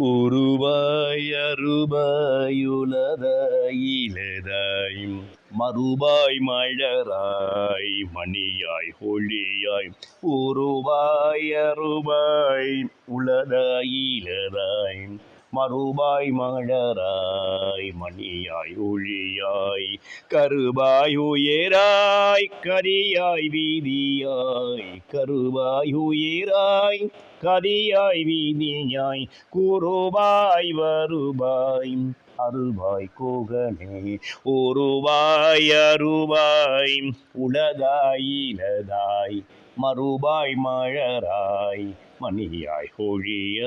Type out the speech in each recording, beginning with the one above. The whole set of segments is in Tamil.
உருவாய் அருபாய் உலதாய் இலதாய் மறுபாய் மழராய் மணியாய் ஒளியாய் உருவாய் அருபாய் உலதாய் இலதாய் மறுபாய் மலராய் மணியாய் ஒளியாய் கருபாய் உயராய் கரியாய் வீதியாய் கருபாய் உயராய் கரியாய் வீதியாய் குருபாய் வருபாய் அருள்வாய் கோகனே ஒருவாய் அருவாய் உலகாய் இலதாய் மறுபாய் மழராய் மணியாய் ஒழிய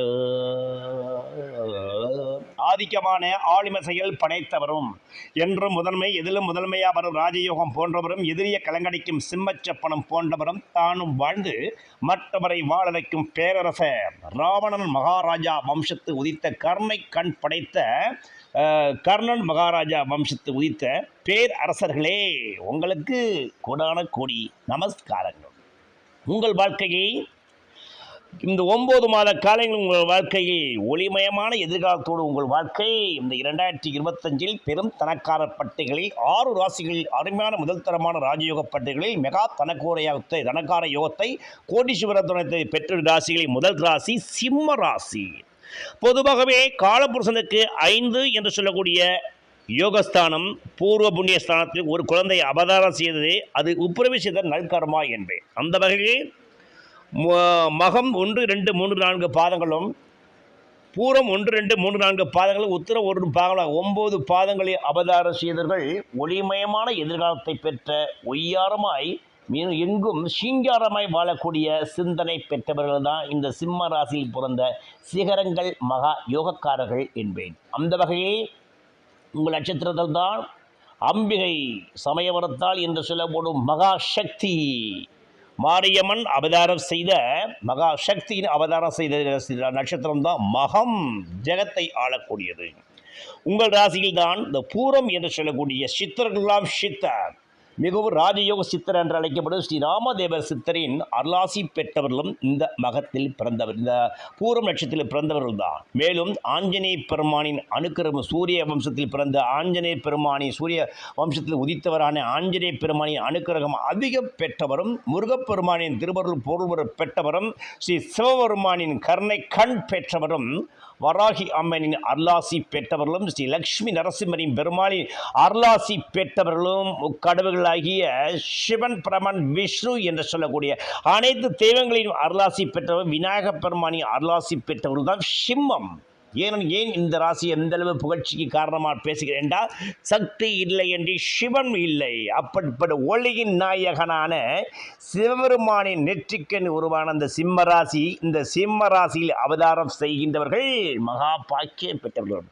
ஆதிக்கமான ஆளுமை செயல் படைத்தவரும் என்றும் முதன்மை எதிலும் முதன்மையாக வரும் ராஜயோகம் போன்றவரும் எதிரிய கலங்கடிக்கும் சிம்மச்சப்பனம் போன்றவரும் தானும் வாழ்ந்து மற்றவரை வாழ வைக்கும் ராவணன் மகாராஜா வம்சத்து உதித்த கர்ணை கண் படைத்த கர்ணன் மகாராஜா வம்சத்து உதித்த பேரரசர்களே உங்களுக்கு கொடான கொடி நமஸ்காரங்கள். உங்கள் வாழ்க்கையை இந்த ஒம்பது மாத காலங்கள் உங்கள் வாழ்க்கையில் ஒளிமயமான எதிர்காலத்தோடு உங்கள் வாழ்க்கை இந்த இரண்டாயிரத்தி இருபத்தஞ்சில் பெரும் தனக்கார பட்டிகளில் ஆறு ராசிகளில் அருமையான முதல் தரமான ராஜயோக பட்டிகளில் மெகா தனக்கோரையாகத்தை தனக்கார யோகத்தை கோடீஸ்வர துணத்தை பெற்ற ராசிகளில் முதல் ராசி சிம்ம ராசி. பொதுவாகவே காலபுருஷனுக்கு ஐந்து என்று சொல்லக்கூடிய யோகஸ்தானம் பூர்வ புண்ணிய ஸ்தானத்தில் ஒரு குழந்தை அபதாரம் செய்தது அது உப்புரவி செய்த நல்கர்மா என்பேன் அந்த வகையில் ம- மகம் ஒன்று ரெண்டு மூன்று நான்கு பாதங்களும் பூரம் ஒன்று ரெண்டு மூன்று நான்கு பாதங்களும் உத்தரம் ஒரு பாதங்கள் ஒம்பது பாதங்களை அபதாரம் செய்தவர்கள் ஒளிமயமான எதிர்காலத்தை பெற்ற ஒய்யாரமாய் மீன் எங்கும் சிங்காரமாய் வாழக்கூடிய சிந்தனை பெற்றவர்கள் தான் இந்த சிம்ம ராசியில் பிறந்த சிகரங்கள் மகா யோகக்காரர்கள் என்பேன். அந்த வகையில் உங்கள் நட்சத்திரத்தில் தான் அம்பிகை சமயவரத்தால் என்று சொல்லப்படும் மகா சக்தி மாரியம்மன் அவதாரம் செய்த மகா சக்தியின் அவதாரம் செய்த நட்சத்திரம் தான் மகம் ஜெகத்தை ஆளக்கூடியது. உங்கள் ராசியில் தான் இந்த பூரம் என்று சொல்லக்கூடிய சித்தர்களாம் சித்தர். மிகவும் ராஜயோக சித்தர் என்று அழைக்கப்படும் ஸ்ரீ ராமதேவர் சித்தரின் அருளாசி பெற்றவர்களும் இந்த மகத்தில் பிறந்தவர் இந்த பூரம் நட்சத்திரத்தில் பிறந்தவர்கள் தான் மேலும் ஆஞ்சநேய பெருமானின் அணுக்கிரம சூரிய வம்சத்தில் பிறந்த ஆஞ்சநேய பெருமானி சூரிய வம்சத்தில் உதித்தவரான ஆஞ்சநேய பெருமானின் அணுக்கிரகம் அதிகம் பெற்றவரும் முருகப்பெருமானின் திருவருள் பொருள்வர பெற்றவரும் ஸ்ரீ சிவபெருமானின் கருணை கண் பெற்றவரும் வராகி அம்மனின் அருளாசி பெற்றவர்களும் ஸ்ரீ லக்ஷ்மி நரசிம்மரின் பெருமாளின் அருளாசி பெற்றவர்களும் ஆகிய சிவன் பிரமன் விஷ்ணு என்று சொல்லக்கூடிய அனைத்து தெய்வங்களின் அருளாசி பெற்றவர் விநாயக பெருமானின் அருளாசி பெற்றவர்கள் தான் சிம்மம். ஏன் ஏன் இந்த ராசி எந்த அளவு புகழ்ச்சிக்கு காரணமாக பேசுகிறேன் என்றால் சக்தி இல்லை என்று சிவன் இல்லை. அப்படிப்பட்ட ஒளியின் நாயகனான சிவபெருமானின் நெற்றிக்கண் உருவான அந்த சிம்ம ராசி இந்த சிம்ம ராசியில் அவதாரம் செய்கின்றவர்கள் மகா பாக்கியம் பெற்றவர்கள்.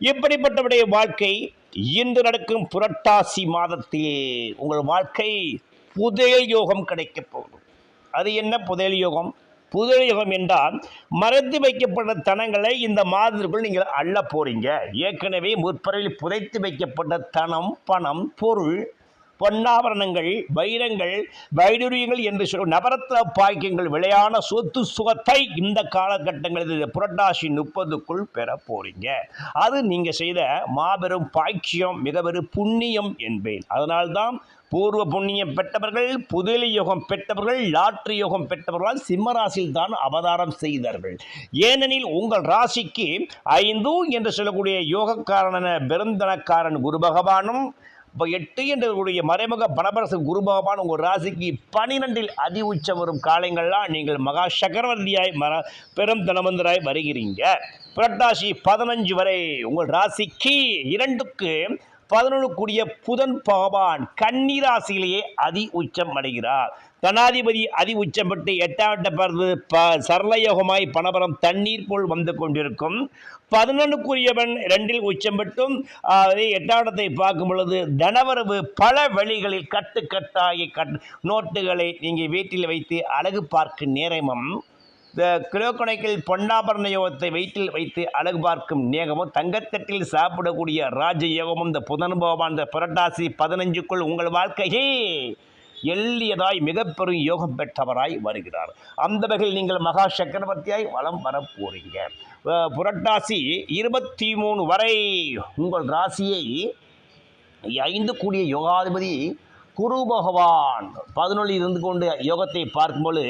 இப்படிப்பட்டவருடைய வாழ்க்கை இன்று நடக்கும் புரட்டாசி மாதத்தில் உங்கள் வாழ்க்கை புதையல் யோகம் கிடைக்கப் போகும் அது என்ன புதையல் யோகம்? புதையல் யோகம் என்றால் மறைத்து வைக்கப்பட்ட தனங்களை இந்த மாதத்திற்குள் நீங்கள் அள்ள போறீங்க. ஏற்கனவே முற்பறையில் புதைத்து வைக்கப்பட்ட தனம் பணம் பொருள் பொன்னாபரணங்கள் வைரங்கள் வைடூரியங்கள் என்று சொல்லும் நவரத்ன பாக்கியங்கள் விளையான சொத்து சுகத்தை இந்த காலகட்டங்களில் இந்த புரட்டாசி முப்பதுக்குள் பெற போறீங்க. அது நீங்கள் செய்த மாபெரும் பாக்கியம் மிகப்பெரும் புண்ணியம் என்பேன். அதனால்தான் பூர்வ புண்ணியம் பெற்றவர்கள் புதிய யோகம் பெற்றவர்கள் லாட்ரி யோகம் பெற்றவர்களால் சிம்ம ராசியில் தான் அவதாரம் செய்தார்கள். ஏனெனில் உங்கள் ராசிக்கு ஐந்து என்று சொல்லக்கூடிய யோகக்காரன பெருந்தனக்காரன் குரு பகவானும் இப்போ எட்டு என்றக்கூடிய மறைமுக பணபரசு குரு பகவான் உங்கள் ராசிக்கு பனிரெண்டில் அதி உச்சம் வரும் காலங்கள்லாம் நீங்கள் மகா சக்கரவர்த்தியாய் மர பெரும் தனமந்தராய் வருகிறீங்க. புரட்டாசி பதினஞ்சு வரை உங்கள் ராசிக்கு இரண்டுக்கு பதினொன்று கூடிய புதன் பகவான் கன்னிராசியிலேயே அதி உச்சம் அடைகிறார். தனாதிபதி அதி உச்சம் பெற்று எட்டாம் பருது ப சரளயோகமாய் பணபரம் தண்ணீர் போல் வந்து கொண்டிருக்கும். பதினொன்றுக்குரியவன் ரெண்டில் உச்சம் பெற்றும் அதே எட்டாம் இடத்தை பார்க்கும் பொழுது தனவரவு பல வழிகளில் கட்டு கட்டாகி கட் நோட்டுகளை நீங்கள் வீட்டில் வைத்து அழகு பார்க்கும் நேரமும் கிலோ கணக்கில் பொன்னாபரண யோகத்தை வயிற்றில் வைத்து அழகு பார்க்கும் நேகமும் தங்கத்தட்டில் சாப்பிடக்கூடிய ராஜ யோகமும் இந்த புதன் பகவான் இந்த புரட்டாசி பதினஞ்சுக்குள் உங்கள் வாழ்க்கையே எள்ளியதாய் மிகப்பெரும் யோகம் பெற்றவராய் வருகிறார். அந்த வகையில் நீங்கள் மகா சக்கரவர்த்தியாய் வலம் வரப்போறீங்க புரட்டாசி இருபத்தி மூணு வரை உங்கள் ராசியை ஐந்து கூடிய யோகாதிபதி குரு பகவான் பதினொன்றில் இருந்து கொண்டு யோகத்தை பார்க்கும்போது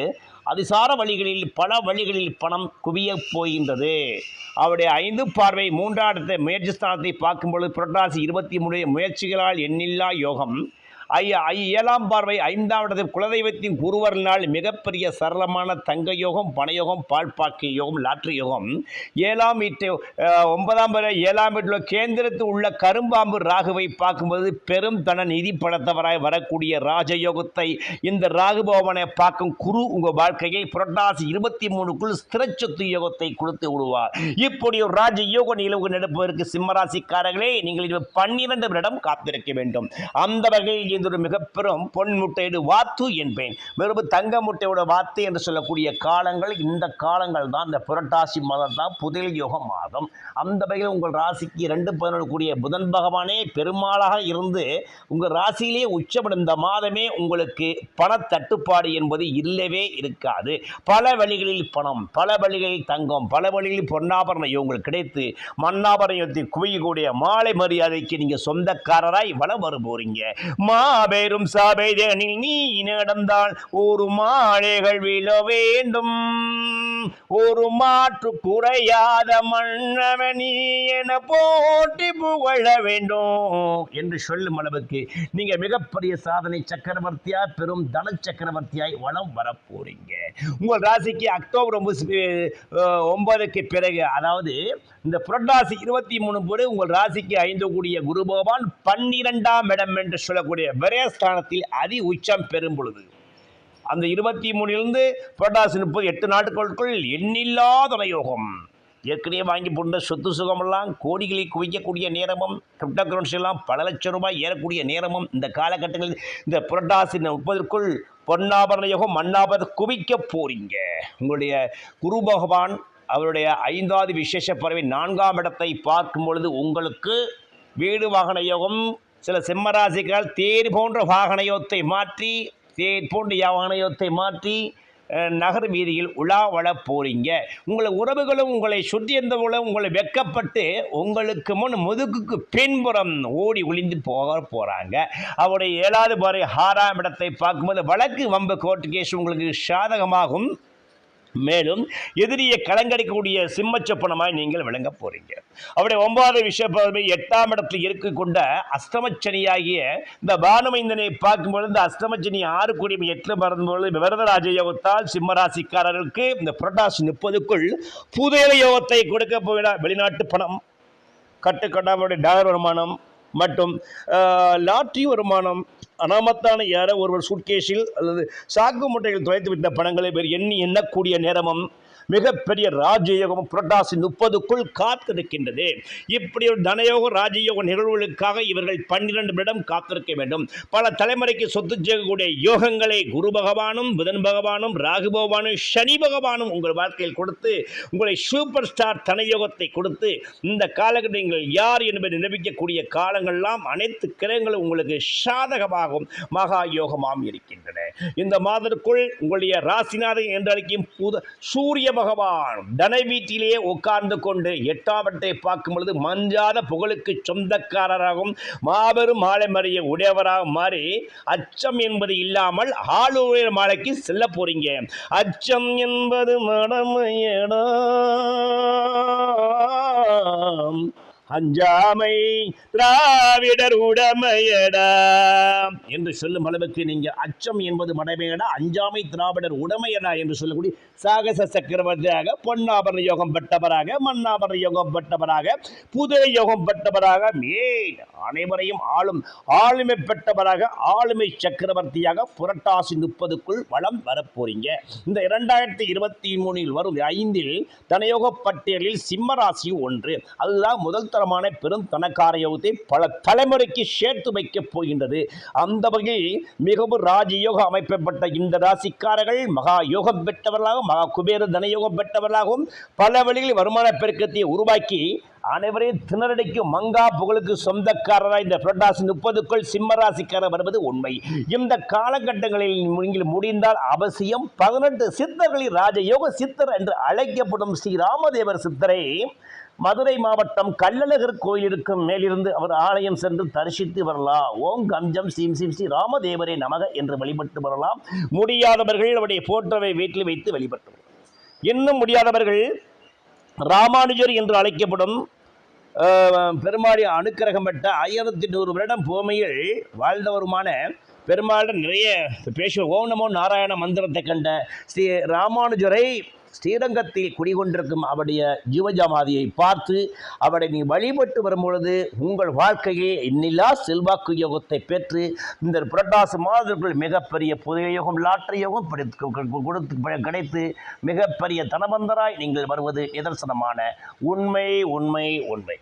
அதிசார வழிகளில் பல வழிகளில் பணம் குவிய போகின்றது. அவருடைய ஐந்து பார்வை மூன்றாம் இடத்தை முயற்சி ஸ்தானத்தை பார்க்கும்பொழுது புரட்டாசி இருபத்தி மூணு முயற்சிகளால் எண்ணில்லா யோகம். ஏழாம் பார்வை ஐந்தாம் இடத்தில் குலதெய்வத்தின் நாள் மிகப்பெரிய சரளமான தங்க யோகம் பணயோகம் பால்பாக்கி யோகம் லாட்ரி யோகம். ஏழாம் வீட்டு ஒன்பதாம் வரை ஏழாம் வீட்டில் கேந்திரத்தில் உள்ள கரும்பாம்பு ராகுவை பார்க்கும்போது பெரும் தன நிதி படத்தவராய் வரக்கூடிய ராஜயோகத்தை இந்த ராகு பவனை பார்க்கும் குரு உங்கள் வாழ்க்கையை புரட்டாசி இருபத்தி மூணுக்குள் ஸ்திரச்சொத்து யோகத்தை கொடுத்து விடுவார். இப்படி ஒரு ராஜ யோக நிலவு நடப்பதற்கு சிம்மராசிக்காரர்களே நீங்கள் பன்னிரண்டு வருடம் காத்திருக்க வேண்டும். அந்த வகையில் இது மிகப்பெரும் பொன் முட்டையிடு வாத்து என்பேன். வெறும் தங்க முட்டையோட வாத்து என்று சொல்லக்கூடிய காலங்கள் இந்த காலங்கள் தான் இந்த புரட்டாசி மாதம் தான் புதில் யோக மாதம் அந்த வகையில் உங்கள் ராசிக்கு ரெண்டு பதினொன்று கூடிய புதன் பகவானே பெருமாளாக இருந்து உங்கள் ராசியிலே உச்சமடைந்த மாதமே உங்களுக்கு பணத்தட்டுப்பாடு என்பது இல்லவே இருக்காது. பல வழிகளில் பணம் பல வழிகளில் தங்கம் பல வழிகளில் பொன்னாபரண உங்களுக்கு கிடைத்து மன்னாபரணத்தை குவியக்கூடிய மாலை மரியாதைக்கு நீங்கள் சொந்தக்காரராய் வளம் வர போறீங்க. மாபெரும் சபைதனில் நீ நடந்தால் ஒரு மாலைகள் விழ வேண்டும். ஒரு மாற்று குறையாத மன்னவனி என போட்டி புகழ வேண்டும். என்று சொல்லும் அளவுக்கு நீங்க மிகப்பெரிய சாதனை சக்கரவர்த்தியா பெரும் தன சக்கரவர்த்தியாய் வளம் வர போறீங்க. உங்கள் ராசிக்கு அக்டோபர் ஒன்பதுக்கு பிறகு அதாவது இந்த புரட்டாசி இருபத்தி மூணு போது உங்கள் ராசிக்கு ஐந்து கூடிய குரு பகவான் பன்னிரெண்டாம் இடம் என்று சொல்லக்கூடிய விரயஸ்தானத்தில் அதி உச்சம் பெறும் பொழுது அந்த இருபத்தி மூணிலிருந்து புரட்டாசி முப்பது எட்டு நாட்களுக்குள் எண்ணில்லாத யோகம் ஏற்கனவே வாங்கி போட்ட சொத்து சுகமெல்லாம் கோடிகளை குவிக்கக்கூடிய நேரமும் கிரிப்டோ கரன்சி எல்லாம் பல லட்சம் ரூபாய் ஏறக்கூடிய நேரமும் இந்த காலகட்டங்களில் இந்த புரட்டாசி முப்பதற்குள் பொன்னாபரண யோகம் மன்னாபரண குவிக்க போறீங்க. உங்களுடைய குரு பகவான் அவருடைய ஐந்தாவது விசேஷ பறவை நான்காம் இடத்தை பார்க்கும் பொழுது உங்களுக்கு வீடு வாகன யோகம் சில சிம்மராசிக்கால் தேர் போன்ற வாகனயோத்தை மாற்றி தேர் போன்ற வாகனயோத்தை மாற்றி நகர் வீதியில் உலா வள போறீங்க. உங்களை உறவுகளும் உங்களை சுற்றி இருந்தவங்களும் உங்களை வெக்கப்பட்டு உங்களுக்கு முன் முதுகுக்கு பின்புறம் ஓடி ஒளிந்து போக போகிறாங்க அவருடைய ஏழாவது பாறை ஆறாம் இடத்தை பார்க்கும்போது வழக்கு வம்பு கோர்ட் கேஸ் உங்களுக்கு சாதகமாகும். மேலும் எதிரியை கலங்கடிக்கக்கூடிய சிம்மச்சப்பனமாய் நீங்கள் விளங்க போறீங்க. அவருடைய ஒன்பதாவது விஷயப்பகுதி எட்டாம் இடத்தில் இருக்கக்கொண்ட கொண்ட அஷ்டமச்சனியாகிய இந்த பானுமைந்தனை பார்க்கும்பொழுது இந்த அஸ்தமச்சனி ஆறு கோடி எட்டு மறந்தும்பொழுது விரதராஜ யோகத்தால் சிம்மராசிக்காரர்களுக்கு இந்த புரட்டாசி முப்பதுக்குள் புதையல யோகத்தை கொடுக்க போகிற வெளிநாட்டு பணம் கட்டுக்கட்டாவுடைய டாலர் வருமானம் மற்றும் லாட்ரி வருமானம் அனாமத்தான யாரோ ஒருவர் சூட்கேஸில் அல்லது சாக்கு முட்டைகள் துவைத்து விட்ட பணங்களை பேர் எண்ணி எண்ணக்கூடிய நேரமும் மிகப்பெரிய ராஜயோகம் புரட்டாசி முப்பதுக்குள் காத்திருக்கின்றது. இப்படி ஒரு தனயோக ராஜயோக நிகழ்வுகளுக்காக இவர்கள் பன்னிரண்டு நிமிடம் காத்திருக்க வேண்டும். பல தலைமுறைக்கு சொத்து செய்யக்கூடிய யோகங்களை குரு பகவானும் புதன் பகவானும் ராகு பகவானும் சனி பகவானும் உங்கள் வாழ்க்கையில் கொடுத்து உங்களை சூப்பர் ஸ்டார் தனயோகத்தை கொடுத்து இந்த காலகட்டங்கள் யார் என்பதை நிரூபிக்கக்கூடிய காலங்கள்லாம் அனைத்து கிரகங்களும் உங்களுக்கு சாதகமாகும் மகா யோகமாகவும் இருக்கின்றன. இந்த மாதத்திற்குள் உங்களுடைய ராசிநாதன் என்று அழைக்கும் புத சூரிய பகவான் தனை வீட்டிலேயே உட்கார்ந்து கொண்டு எட்டாவட்டை பார்க்கும் பொழுது மஞ்சாத புகழுக்கு சொந்தக்காரராகவும் மாபெரும் மாலை மறிய உடையவராக மாறி அச்சம் என்பது இல்லாமல் ஆளுநர் மாலைக்கு செல்ல போறீங்க. அச்சம் என்பது மடமையடா அஞ்சாமை திராவிடர் உடமையடா. என்று சொல்லும் அளவுக்கு நீங்க அச்சம் என்பது மடமையடா. அஞ்சாமை திராவிடர் உடமையடா என்று சொல்லக்கூடிய சாகச சக்கரவர்த்தியாக பொன்னாபரண யோகம் பெற்றவராக மன்னாபரண யோகம் பெற்றவராக புதிரை யோகம் பெற்றவராக மேல் அனைவரையும் ஆளும் ஆளுமை பெற்றவராக ஆளுமை சக்கரவர்த்தியாக புரட்டாசி முப்பதுக்குள் வளம் வரப்போறீங்க. இந்த இரண்டாயிரத்தி இருபத்தி மூணில் வரும் ஐந்தில் தனயோக பட்டியலில் சிம்மராசி ஒன்று. அதுதான் முதல் தரமான பெரும் தனக்கார யோகத்தை பல தலைமுறைக்கு சேர்த்து வைக்கப் போகின்றது. அந்த வகையில் மிகவும் ராஜயோக அமைப்பப்பட்ட இந்த ராசிக்காரர்கள் மகா யோகம் பெற்றவர்களாகவும் மகா குபேர தனயோகம் பெற்றவர்களாகவும் பல வழிகளில் வருமான பெருக்கத்தை உருவாக்கி அனைவரையும் திணறடிக்கும் மங்கா புகழுக்கு சொந்தக்காரராக இந்த புரட்டாசி முப்பதுக்குள் சிம்மராசிக்காரர் வருவது உண்மை. இந்த காலகட்டங்களில் நீங்கள் முடிந்தால் அவசியம் பதினெட்டு சித்தர்களில் ராஜயோக சித்தர் என்று அழைக்கப்படும் ஸ்ரீ ராமதேவர் சித்தரை மதுரை மாவட்டம் கள்ளழகர் கோயில் இருக்கும் மேலிருந்து அவர் ஆலயம் சென்று தரிசித்து வரலாம். ஓம் கஞ்சம் சீம் சீம் ஸ்ரீ ராமதேவரே நமக என்று வழிபட்டு வரலாம். முடியாதவர்கள் அவருடைய போட்டோவை வீட்டில் வைத்து வழிபட்டு இன்னும் முடியாதவர்கள் ராமானுஜர் என்று அழைக்கப்படும் பெருமாளி அனுக்கிரகம் பெற்ற ஆயிரத்தி நூறு வருடம் பூமியில் வாழ்ந்தவருமான பெருமாள் நிறைய பேசுவோம் ஓம் நமோ நாராயண மந்திரத்தை கண்ட ஸ்ரீ ராமானுஜரை ஸ்ரீரங்கத்தில் குடிகொண்டிருக்கும் அவருடைய ஜீவஜமாதியை பார்த்து அவரை நீ வழிபட்டு வரும்பொழுது உங்கள் வாழ்க்கையில் இன்னில்லா செல்வாக்கு யோகத்தை பெற்று இந்த புரட்டாசி மாதத்திற்குள் மிகப்பெரிய புதிய யோகம் லாட்டரி யோகம் கொடுத்து கிடைத்து மிகப்பெரிய தனவந்தராய் நீங்கள் வருவது நிதர்சனமான உண்மை உண்மை உண்மை.